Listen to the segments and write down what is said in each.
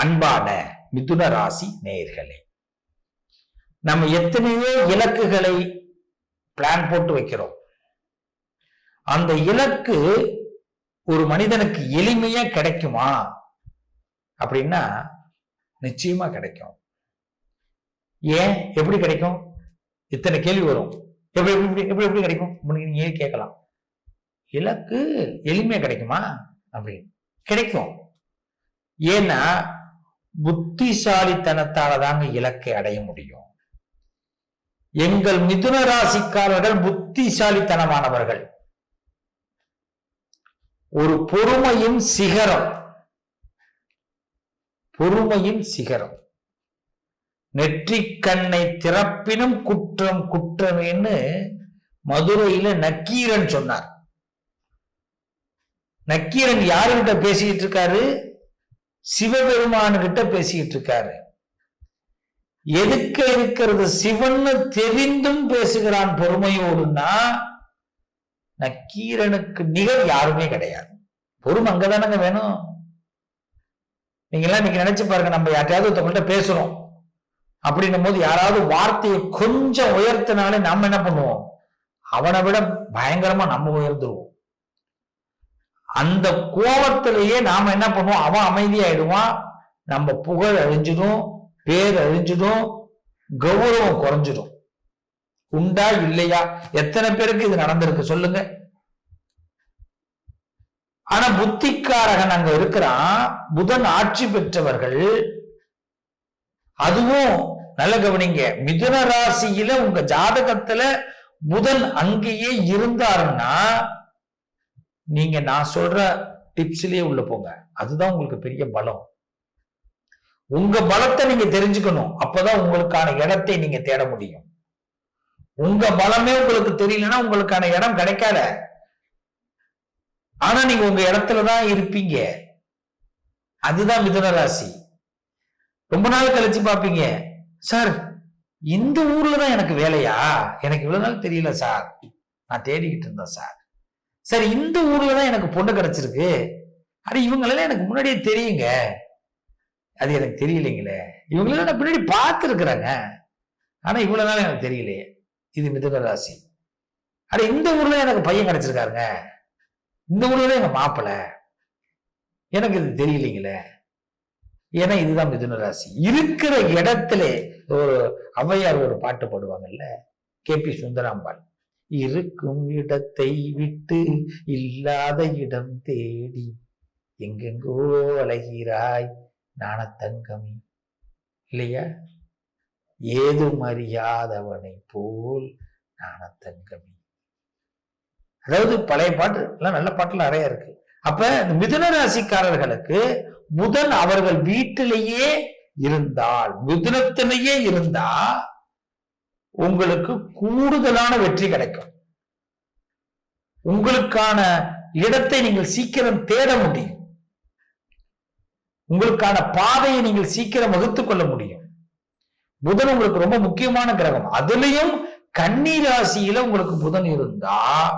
அன்பான மிதுன ராசி நேயர்களே நம்ம எத்தனையோ இலக்குகளை பிளான் போட்டு வைக்கிறோம். அந்த இலக்கு ஒரு மனிதனுக்கு எளிமையா கிடைக்குமா? அப்படின்னா நிச்சயமா கிடைக்கும். ஏன்? எப்படி கிடைக்கும்? இத்தனை கேள்வி வரும். எப்படி எப்படி எப்படி எப்படி கிடைக்கும்? அப்படின்னு நீங்க ஏன் கேட்கலாம்? இலக்கு எளிமையா கிடைக்குமா? அப்படின்னு. கிடைக்கும். ஏன்னா புத்திசாலித்தனத்தால தாங்க இலக்கை அடைய முடியும். எங்கள் மிதுன ராசிக்காரர்கள் புத்திசாலித்தனமானவர்கள். ஒரு பொறுமையின் சிகரம். பொறுமையின் சிகரம். நெற்றிக்கண்ணை திறப்பினும் குற்றம் குற்றமேன்னு மதுரையில நக்கீரன் சொன்னார். நக்கீரன் யாருகிட்ட பேசிக்கிட்டு இருக்காரு? சிவபெருமானுகிட்ட பேசிக்கிட்டு இருக்காரு எதுக்க இருக்கிறது சிவன்னு தெரிந்தும் பேசுகிறான் பொறுமையோடுன்னா நக்கீரனுக்கு நிகர் யாருமே கிடையாது. பொறுமை அங்கதானங்க வேணும். நீங்க எல்லாம் இன்னைக்கு நினைச்சு பாருங்க நம்ம யார்ட்டையாவது ஒருத்தவங்கள்ட்ட பேசுறோம். அப்படின்னும் போது யாராவது வார்த்தையை கொஞ்சம் உயர்த்தினாலே நம்ம என்ன பண்ணுவோம்? அவனை விட பயங்கரமா நம்ம உயர்ந்துருவோம். அந்த கோபத்திலேயே நாம என்ன பண்ணுவோம்? அவன் அமைதியாயிடுவான். நம்ம புகழ் அழிஞ்சிடும் பேர் அழிஞ்சிடும் கௌரவம் குறைஞ்சிடும். உண்டா இல்லையா? எத்தனை பேருக்கு இது நடந்திருக்கு சொல்லுங்க. ஆனா புத்திக்காரகன் அங்க இருக்கிறான். புதன் ஆட்சி பெற்றவர்கள். அதுவும் நல்ல கவனிங்க. மிதுன ராசியில உங்க ஜாதகத்துல புதன் அங்கேயே இருந்தாருன்னா நீங்க நான் சொல்ற டிப்ஸ்லயே உள்ள போங்க. அதுதான் உங்களுக்கு பெரிய பலம். உங்க பலத்தை நீங்க தெரிஞ்சுக்கணும். அப்பதான் உங்களுக்கான இடத்தை நீங்க தேட முடியும். உங்க பலமே உங்களுக்கு தெரியலன்னா உங்களுக்கான இடம் கிடைக்காத. ஆனா நீங்க உங்க இடத்துலதான் இருப்பீங்க. அதுதான் மிதுன ராசி. ரொம்ப நாள் கழிச்சு பாப்பீங்க சார் இந்த ஊர்ல தான் எனக்கு வேலையா? எனக்கு இவ்வளவு நாள் தெரியல சார் நான் தேடிக்கிட்டு இருந்தேன் சார் சரி இந்த ஊர்ல தான் எனக்கு பொண்ணு கிடைச்சிருக்கு. அட இவங்களெல்லாம் எனக்கு முன்னாடியே தெரியுங்க. அது எனக்கு தெரியலைங்களே. இவங்களெல்லாம் நான் பின்னாடி பார்த்துருக்குறேங்க. ஆனா இவ்வளவு நாள் எனக்கு தெரியலையே. இது மிதுன ராசி. அட இந்த ஊர்ல எனக்கு பையன் கிடைச்சிருக்காருங்க. இந்த ஊர்ல தான் எங்க மாப்பிள்ளை எனக்கு இது தெரியலைங்களே. ஏன்னா இதுதான் மிதுன ராசி. இருக்கிற இடத்துல ஒரு ஔவையார் ஒரு பாட்டு பாடுவாங்கல்ல. K P Sundarambal. இருக்கும் இடத்தை விட்டு இல்லாத இடம் தேடி. எங்கெங்கோ அலைகிறாய் நாணத்தங்கமி. இல்லையா? ஏதும் அறியாதவனை போல் நாணத்தங்கமி. அதாவது பழைய பாட்டு எல்லாம் நல்ல பாட்டுல நிறைய இருக்கு. அப்ப இந்த மிதுன ராசிக்காரர்களுக்கு முதல் அவர்கள் வீட்டிலேயே இருந்தால் மிதுனத்திலேயே இருந்தா உங்களுக்கு கூடுதலான வெற்றி கிடைக்கும். உங்களுக்கான இடத்தை நீங்கள் சீக்கிரம் தேட முடியும். உங்களுக்கான பாதையை நீங்கள் சீக்கிரம் வகுத்துக் கொள்ள முடியும். புதன் உங்களுக்கு ரொம்ப முக்கியமான கிரகம். அதுலயும் கன்னி ராசியில உங்களுக்கு புதன் இருந்தா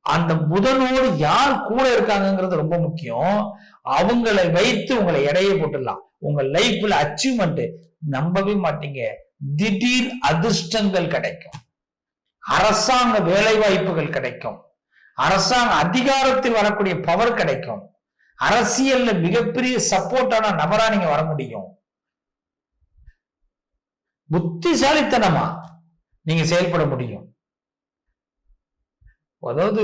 அந்த புதனோடு யார் கூட இருக்காங்கங்கிறது ரொம்ப முக்கியம். அவங்களை வைத்து உங்களை எடையை போட்டுடலாம். உங்க லைஃப்ல அச்சீவ்மெண்ட் நம்பவே மாட்டீங்க. திடீர் அதிர்ஷ்டங்கள் கிடைக்கும். அரசாங்க வேலை வாய்ப்புகள் கிடைக்கும். அரசாங்க அதிகாரத்தில் வரக்கூடிய பவர் கிடைக்கும். அரசியல்ல மிகப்பெரிய சப்போர்ட்டான நபரா நீங்க வர முடியும். புத்திசாலித்தனமா நீங்க செயல்பட முடியும். அதாவது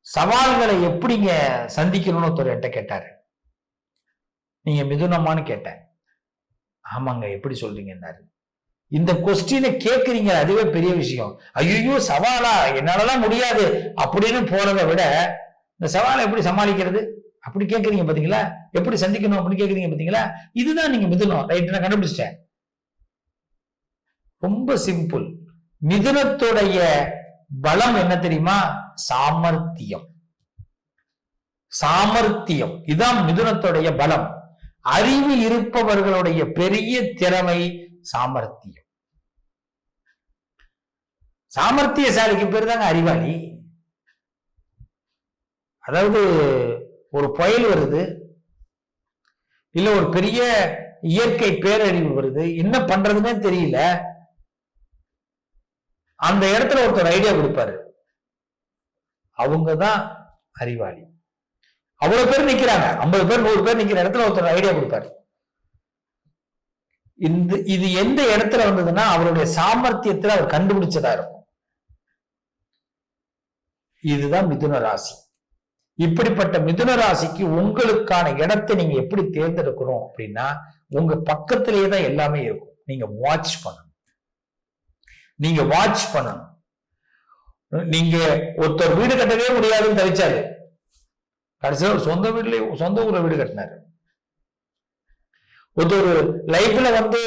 சவால்களை எப்படிங்க சந்திக்கணும்னு ஒருத்தர் என்கிட்ட கேட்டாரு. நீங்க மிதுனமான்னு கேட்டேன். ஆமாங்க எப்படி சொல்றீங்கன்னாரு. இந்த கொஸ்டினை கேட்குறீங்க அதுவே பெரிய விஷயம். ஐயோ சவாலா? என்னாலலாம் முடியாது. அப்படின்னு போறதை விட இந்த சவாலை எப்படி சமாளிக்கிறது? அப்படி கேட்குறீங்க பாத்தீங்களா? எப்படி சந்திக்கணும் அப்படின்னு கேட்குறீங்க பாத்தீங்களா? இதுதான் நீங்க மிதுனம். ரைட் நான் கண்டுபிடிச்சிட்டேன். ரொம்ப சிம்பிள் மிதுனத்துடைய பலம் என்ன தெரியுமா? சாமர்த்தியம். சாமர்த்தியம். இதான் மிதுனத்துடைய பலம். அறிவு இருப்பவர்களுடைய பெரிய திறமை சாமர்த்தியம். சாமர்த்தியசாலிக்கு பேர் தாங்க அறிவாளி. அதாவது ஒரு புயல் வருது இல்ல ஒரு பெரிய இயற்கை பேரழிவு வருது என்ன பண்றதுன்னே தெரியல. அந்த இடத்துல ஒருத்தர் ஐடியா கொடுப்பாரு. அவங்க தான் அறிவாளி. அவ்வளவு பேர் நிக்கிறாங்க. ஐம்பது பேர் நூறு பேர் நிக்கிற இடத்துல ஒருத்தர் ஐடியா கொடுப்பாரு. இந்த இது எந்த இடத்துல வந்ததுன்னா அவருடைய சாமர்த்தியத்துல அவர் கண்டுபிடிச்சதா இருக்கும். இதுதான் மிதுன ராசி. இப்படிப்பட்ட மிதுன ராசிக்கு உங்களுக்கான இடத்தை நீங்க எப்படி தேர்ந்தெடுக்கணும் அப்படின்னா உங்க பக்கத்திலேயே தான் எல்லாமே இருக்கும். நீங்க வாட்ச் பண்ணணும். நீங்க வாட்ச் பண்ணணும். நீங்க ஒருத்தர் வீடு கட்டவே முடியாதுன்னு தவிச்சாரு கடைசியில் ஒரு சொந்த வீட்ல சொந்த ஊர்ல வீடு கட்டினாரு. ஒருத்தர் லைஃப்ல வந்து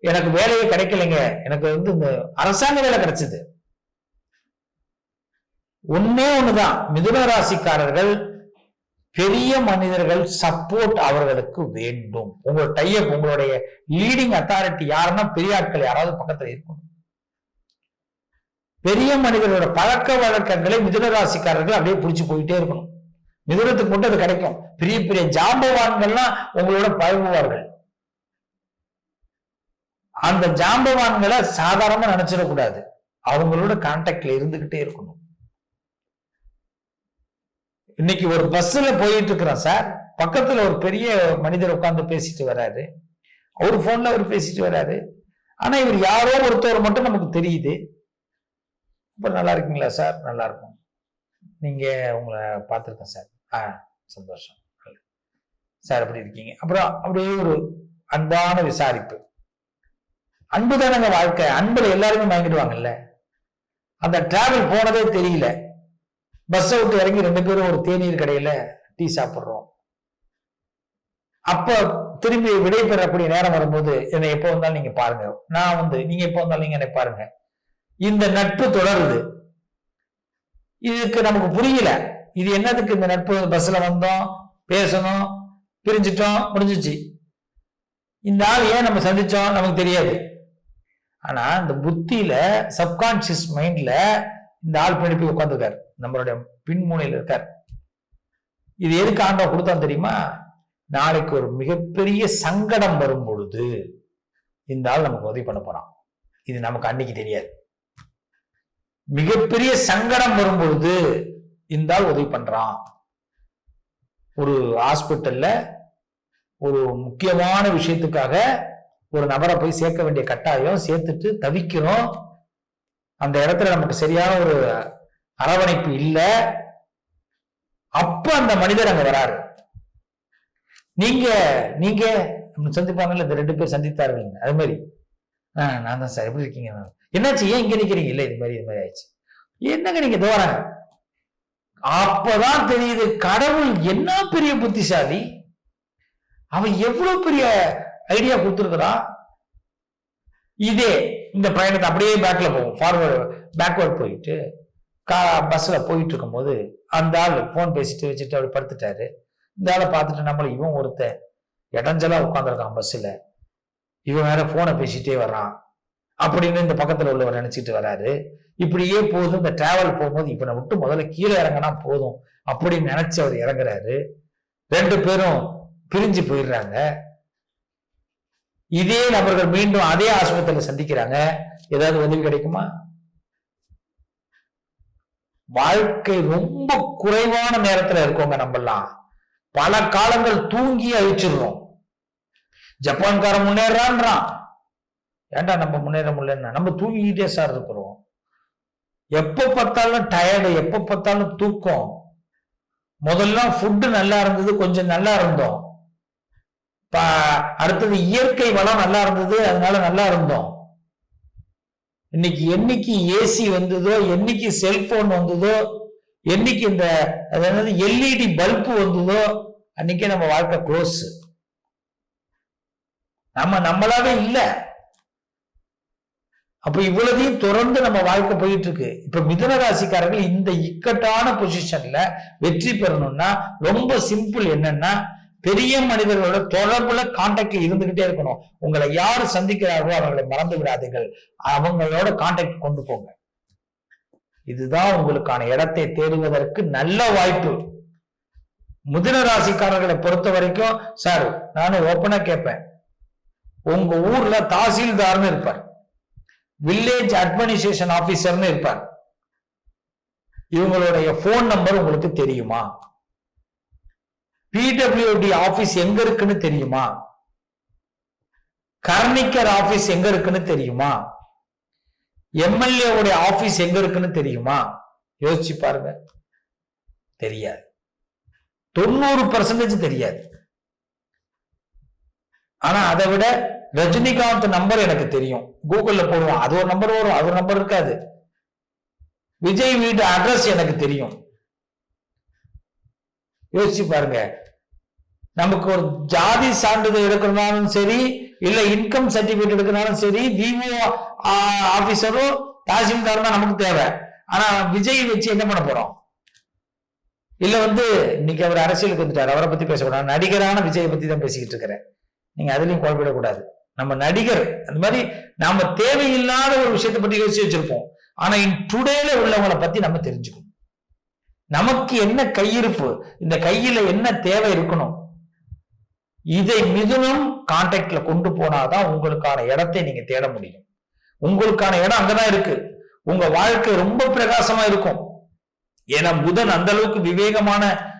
எனக்கு வேலையே கிடைக்கலைங்க. எனக்கு வந்து இந்த அரசாங்க வேலை கிடைச்சது. ஒன்னே ஒண்ணுதான். மிதுன ராசிக்காரர்கள் பெரிய மனிதர்கள் சப்போர்ட் அவர்களுக்கு வேண்டும். உங்களோட டைப் உங்களுடைய லீடிங் அத்தாரிட்டி யாருன்னா பெரிய ஆட்கள் யாராவது பக்கத்துல இருக்கணும். பெரிய மனிதர்களோட பழக்க வழக்கங்களை மிதுன ராசிக்காரர்கள் அப்படியே பிடிச்சு போயிட்டே இருக்கணும். மிதுனத்துக்கு மட்டும் அது கிடைக்கும். பெரிய பெரிய ஜாம்பவான்கள்லாம் உங்களோட பழகுவார்கள். அந்த ஜாம்பவான்களை சாதாரணமா நினைச்சிடக்கூடாது. அவங்களோட கான்டாக்ட்ல இருந்துகிட்டே இருக்கணும். இன்னைக்கு ஒரு பஸ்ல போயிட்டு இருக்கிறோம் சார். பக்கத்துல ஒரு பெரிய மனிதர் உட்கார்ந்து பேசிட்டு வராரு. அவர் போன்ல அவர் பேசிட்டு வராரு. ஆனா இவர் யாரோ ஒருத்தவர் மட்டும் நமக்கு தெரியுது. இப்ப நல்லா இருக்கீங்களா சார்? நல்லா இருக்கும். நீங்க உங்களை பார்த்துருக்கேன் சார். ஆ சந்தோஷம். சார். எப்படி இருக்கீங்க? அப்புறம் அப்படியே ஒரு அன்பான விசாரிப்பு. அன்பு தானங்க வாழ்க்கை. அன்புல எல்லாருமே வாங்கிடுவாங்கல்ல அந்த டிராவல் போனதே தெரியல. பஸ்ஸை விட்டு இறங்கி ரெண்டு பேரும் ஒரு தேநீர் கடையில டீ சாப்பிடுறோம். அப்ப திரும்பி விடைபெறக்கூடிய நேரம் வரும்போது என்னை எப்போ வந்தாலும் நீங்க பாருங்க. நான் வந்து நீங்க எப்போ வந்தாலும் நீங்க என்னை பாருங்க. இந்த நட்பு தொடருது. இதுக்கு நமக்கு புரியல. இது என்னதுக்கு இந்த நட்பு? பஸ்ல வந்தோம் பேசணும் பிரிஞ்சிட்டோம் முடிஞ்சிச்சு. இந்த ஆள் ஏன் நம்ம சந்திச்சோம் நமக்கு தெரியாது. ஆனா இந்த புத்தியில சப்கான்சியஸ் மைண்ட்ல இந்த ஆள் பின்னாடி போய் உட்காந்துருக்காரு நம்மளுடைய பின்முனையில் இருக்கார். இது எதுக்கு ஆண்டவன் கொடுத்தான் தெரியுமா? நாளைக்கு ஒரு மிகப்பெரிய சங்கடம் வரும் பொழுது இந்த ஆள் நமக்கு உதவி பண்ண போறான். இது நமக்கு அன்னைக்கு தெரியாது. மிகப்பெரிய சங்கடம் வரும் பொழுது இந்த ஆள் உதவி பண்றான். ஒரு ஹாஸ்பிட்டல்ல ஒரு முக்கியமான விஷயத்துக்காக ஒரு நபரை போய் சேர்க்க வேண்டிய கட்டாயம் சேர்த்துட்டு தவிக்கிறோம். அந்த இடத்துல நமக்கு சரியான ஒரு அரவணைப்பு இல்ல. அப்ப அந்த மனிதர் அங்க வராரு. நீங்க நீங்க சந்திப்பாங்கல்ல இந்த ரெண்டு பேர் சந்தித்தார்கள் அது மாதிரி. ஆஹ் நான் தான் சார் எப்படி இருக்கீங்க? என்னாச்சு? ஏன் இங்க நிக்கிறீங்க? இல்ல இது மாதிரி இது மாதிரி ஆயிடுச்சு. என்னங்க நீங்க தோறாங்க அப்பதான் தெரியுது கடவுள் என்ன பெரிய புத்திசாலி? அவன் எவ்வளவு பெரிய ஐடியா கொடுத்துருக்கிறான்? இதே இந்த பயணத்தை அப்படியே பேக்ல போகும் ஃபார்வர்டு பேக்வர்ட் போயிட்டு கா பஸ்ல போயிட்டு இருக்கும்போது அந்த ஆள் ஃபோன் பேசிட்டு வச்சுட்டு அவர் படுத்துட்டாரு. இந்த ஆளை பார்த்துட்டு நம்மள இவன் ஒருத்தன் இடைஞ்சலா உட்காந்துருக்கான் பஸ்ல இவன் வேற போனை பேசிட்டே வர்றான். அப்படின்னு இந்த பக்கத்துல உள்ளவர் நினைச்சிட்டு வராரு இப்படியே போதும் இந்த டிராவல் போகும்போது இவனை விட்டு முதல்ல கீழே இறங்கினா போதும் அப்படின்னு நினைச்சு அவர் இறங்குறாரு. ரெண்டு பேரும் பிரிஞ்சு போயிடுறாங்க. இதே நபர்கள் மீண்டும் அதே ஆஸ்பத்திரியில் சந்திக்கிறாங்க. ஏதாவது உதவி கிடைக்குமா? வாழ்க்கை ரொம்ப குறைவான நேரத்துல இருக்கோங்க நம்மெல்லாம். பல காலங்கள் தூங்கி அழிச்சிடுறோம். ஜப்பான்காரன் முன்னேறான்றான். ஏன்டா நம்ம முன்னேற முடியலன்னா? நம்ம தூங்கிக்கிட்டே சார் இருக்கிறோம். எப்போ பார்த்தாலும் டயர்டு எப்போ பார்த்தாலும் தூக்கம். முதல்ல ஃபுட்டு நல்லா இருந்தது கொஞ்சம் நல்லா இருந்தோம். அடுத்தது இயற்கை வளம் நல்லா இருந்தது அதனால நல்லா இருந்தோம். இன்னைக்கு என்னைக்கு ஏசி வந்ததோ என்னைக்கு செல்போன் வந்ததோ என்னைக்கு இந்த அதாவது எல்இடி பல்பு வந்ததோ அன்னைக்கே நம்ம வாழ்க்கை க்ளோஸ் நம்ம நம்மளாவே இல்லை. அப்ப இவ்வளதையும் தொடர்ந்து நம்ம வாழ்க்கை போயிட்டு இருக்கு இப்ப மிதன ராசிக்காரர்கள் இந்த இக்கட்டான பொசிஷன்ல வெற்றி பெறணும்னா ரொம்ப சிம்பிள் என்னன்னா பெரிய மனிதர்களோட தொடர்புல கான்டாக்ட்ல இருந்துகிட்டே இருக்கணும். உங்களை யார் சந்திக்கிறார்களோ அவர்களை மறந்து விடாதீர்கள். அவங்களோட கான்டாக்ட் கொண்டு போங்க. இதுதான் உங்களுக்கான இடத்தை தேடுவதற்கு நல்ல வாய்ப்பு. மிதுன ராசிக்காரர்களை பொறுத்த வரைக்கும் சார் நானும் ஓப்பனா கேட்பேன் உங்க ஊர்ல தாசில்தார்னு இருப்பார். வில்லேஜ் அட்மினிஸ்ட்ரேஷன் ஆபீசர்னு இருப்பார். இவங்களுடைய போன் நம்பர் உங்களுக்கு தெரியுமா? பிடபிள்யூடி ஆபீஸ் எங்க இருக்குன்னு தெரியுமா? கர்ணிக்கர் ஆபீஸ் எங்க இருக்குன்னு தெரியுமா? எம்எல்ஏ உடைய ஆபீஸ் எங்க இருக்குன்னு தெரியுமா? யோசிச்சு பாருங்க. தெரியாது. தொண்ணூறு பர்சன்டேஜ் தெரியாது. ஆனா அதை விட ரஜினிகாந்த் நம்பர் எனக்கு தெரியும். கூகுள்ல போடுவோம் அது ஒரு நம்பர் வரும். அது ஒரு நம்பர் இருக்காது. விஜய் வீட்டு அட்ரஸ் எனக்கு தெரியும். யோசிச்சு பாருங்க. நமக்கு ஒரு ஜாதி சான்றிதழ் எடுக்கணும்னாலும் சரி இல்ல இன்கம் சர்டிபிகேட் எடுக்கிறனாலும் சரி விஓ ஆபீசரும் தாசில்தாரும் தான் நமக்கு தேவை. ஆனா விஜய் வச்சு என்ன பண்ண போறோம்? இல்ல வந்து இன்னைக்கு அவர் அரசியலுக்கு வந்துட்டார். அவரை பத்தி பேசக்கூடாது. நடிகரான விஜயை பத்தி தான் பேசிக்கிட்டு இருக்கிறேன். நீங்க அதுலயும் குழப்பிடக்கூடாது நம்ம நடிகர் அந்த மாதிரி நாம தேவையில்லாத ஒரு விஷயத்தை பத்தி யோசிச்சு வச்சிருப்போம். ஆனா இன் டுடேல உள்ளவங்களை பத்தி நம்ம தெரிஞ்சுக்கணும். நமக்கு என்ன கையிருப்பு இந்த கையில என்ன தேவை இருக்கணும் இதை மிதுனம் கான்டாக்ட்ல கொண்டு போனாதான் உங்களுக்கான இடத்தை நீங்க தேட முடியும். உங்களுக்கான இடம் அங்கதான் இருக்கு. உங்க வாழ்க்கை ரொம்ப பிரகாசமா இருக்கும். ஏன்னா புதன் அந்த அளவுக்கு விவேகமான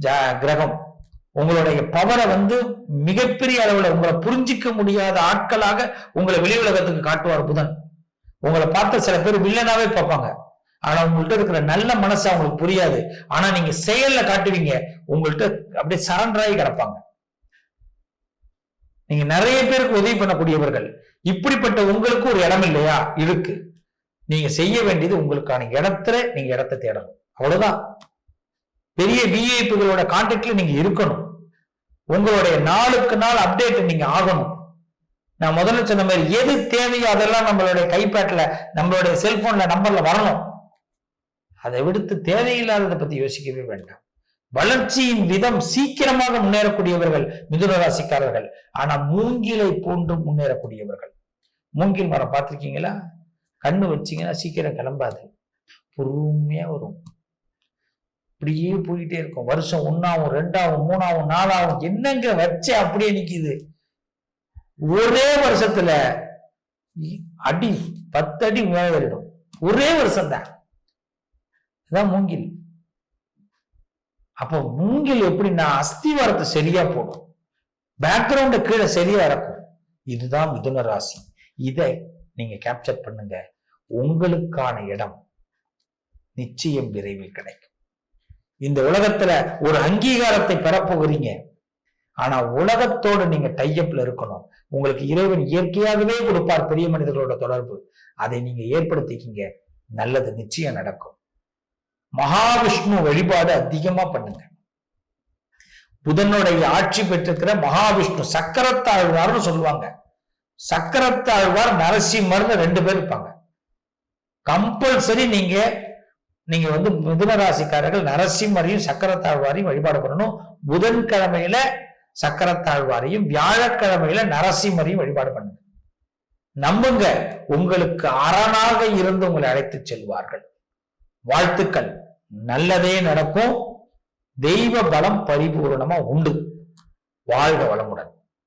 ஜ- கிரகம். உங்களுடைய பவரை வந்து மிகப்பெரிய அளவுல உங்களை புரிஞ்சிக்க முடியாத ஆட்களாக உங்களை வெளி உலகத்துக்கு காட்டுவார் புதன். உங்களை பார்த்த சில பேர் வில்லனாவே பார்ப்பாங்க. ஆனா உங்கள்கிட்ட இருக்கிற நல்ல மனசு அவங்களுக்கு புரியாது. ஆனா நீங்க செயல்ல காட்டுவீங்க. உங்கள்ட்ட அப்படியே சரண்டராகி கிடப்பாங்க. நீங்க நிறைய பேருக்கு உதவி பண்ணக்கூடியவர்கள். இப்படிப்பட்ட உங்களுக்கு ஒரு இடம் இல்லையா? இருக்கு. நீங்க செய்ய வேண்டியது உங்களுக்கான இடத்துல நீங்க இடத்தை தேடணும். அவ்வளவுதான். பெரிய விஐபிகளோட கான்டாக்ட்ல நீங்க இருக்கணும். உங்களுடைய நாளுக்கு நாள் அப்டேட் நீங்க ஆகணும். நான் முதல்ல சொன்ன மாதிரி எது தேவையோ அதெல்லாம் நம்மளுடைய கைப்பேட்டில் நம்மளுடைய செல்போன்ல நம்பர்ல வரணும். அதை விடுத்து தேவையில்லாததை பத்தி யோசிக்கவே வேண்டாம். வளர்ச்சியின் விதம் சீக்கிரமாக முன்னேறக்கூடியவர்கள் மிதுன ராசிக்காரர்கள். ஆனா மூங்கிலை போன்று முன்னேறக்கூடியவர்கள். மூங்கில் மரம் பார்த்திருக்கீங்களா? கண்ணு வச்சீங்கன்னா சீக்கிரம் கிளம்பாது. பொறுமையா வரும். இப்படியே போயிட்டே இருக்கும். வருஷம் ஒன்னாவும் ரெண்டாவும் மூணாவும் நாலாவும் என்னங்க வச்ச அப்படியே நிக்குது? ஒரே வருஷத்துல அடி பத்து அடி மேல ஏறிடும் ஒரே வருஷம் தான் மூங்கில். அப்போ மூங்கில் எப்படின்னா அஸ்திவாரத்தை சரியா போடும். பேக்ரவுண்ட கீழே சரியா இறக்கும். இதுதான் மிதுன ராசி. இதை நீங்க கேப்சர் பண்ணுங்க. உங்களுக்கான இடம் நிச்சயம் விரைவில் கிடைக்கும். இந்த உலகத்துல ஒரு அங்கீகாரத்தை பெறப்போகிறீங்க ஆனா உலகத்தோடு நீங்க டையப்ல இருக்கணும். உங்களுக்கு இறைவன் இயற்கையாகவே கொடுப்பார் பெரிய மனிதர்களோட தொடர்பு. அதை நீங்க ஏற்படுத்திக்கிங்க. நல்லது நிச்சயம் நடக்கும். மகாவிஷ்ணு வழிபாடு அதிகமா பண்ணுங்க. புதனுடைய ஆட்சி பெற்றிருக்கிற மகாவிஷ்ணு சக்கரத்தாழ்வார்னு சொல்லுவாங்க. சக்கரத்தாழ்வார் நரசிம்மர்னு ரெண்டு பேர் இருப்பாங்க. கம்பல்சரி நீங்க நீங்க வந்து மிதுன ராசிக்காரர்கள் நரசிம்மரையும் சக்கரத்தாழ்வாரையும் வழிபாடு பண்ணணும். புதன்கிழமையில சக்கரத்தாழ்வாரையும் வியாழக்கிழமையில நரசிம்மரையும் வழிபாடு பண்ணுங்க. நம்புங்க உங்களுக்கு அரணாக இருந்து உங்களை அழைத்து செல்வார்கள். வாழ்த்துக்கள். நல்லதே நடக்கும். தெய்வ பலம் பரிபூர்ணமா உண்டு. வாழ்க வளமுடன்.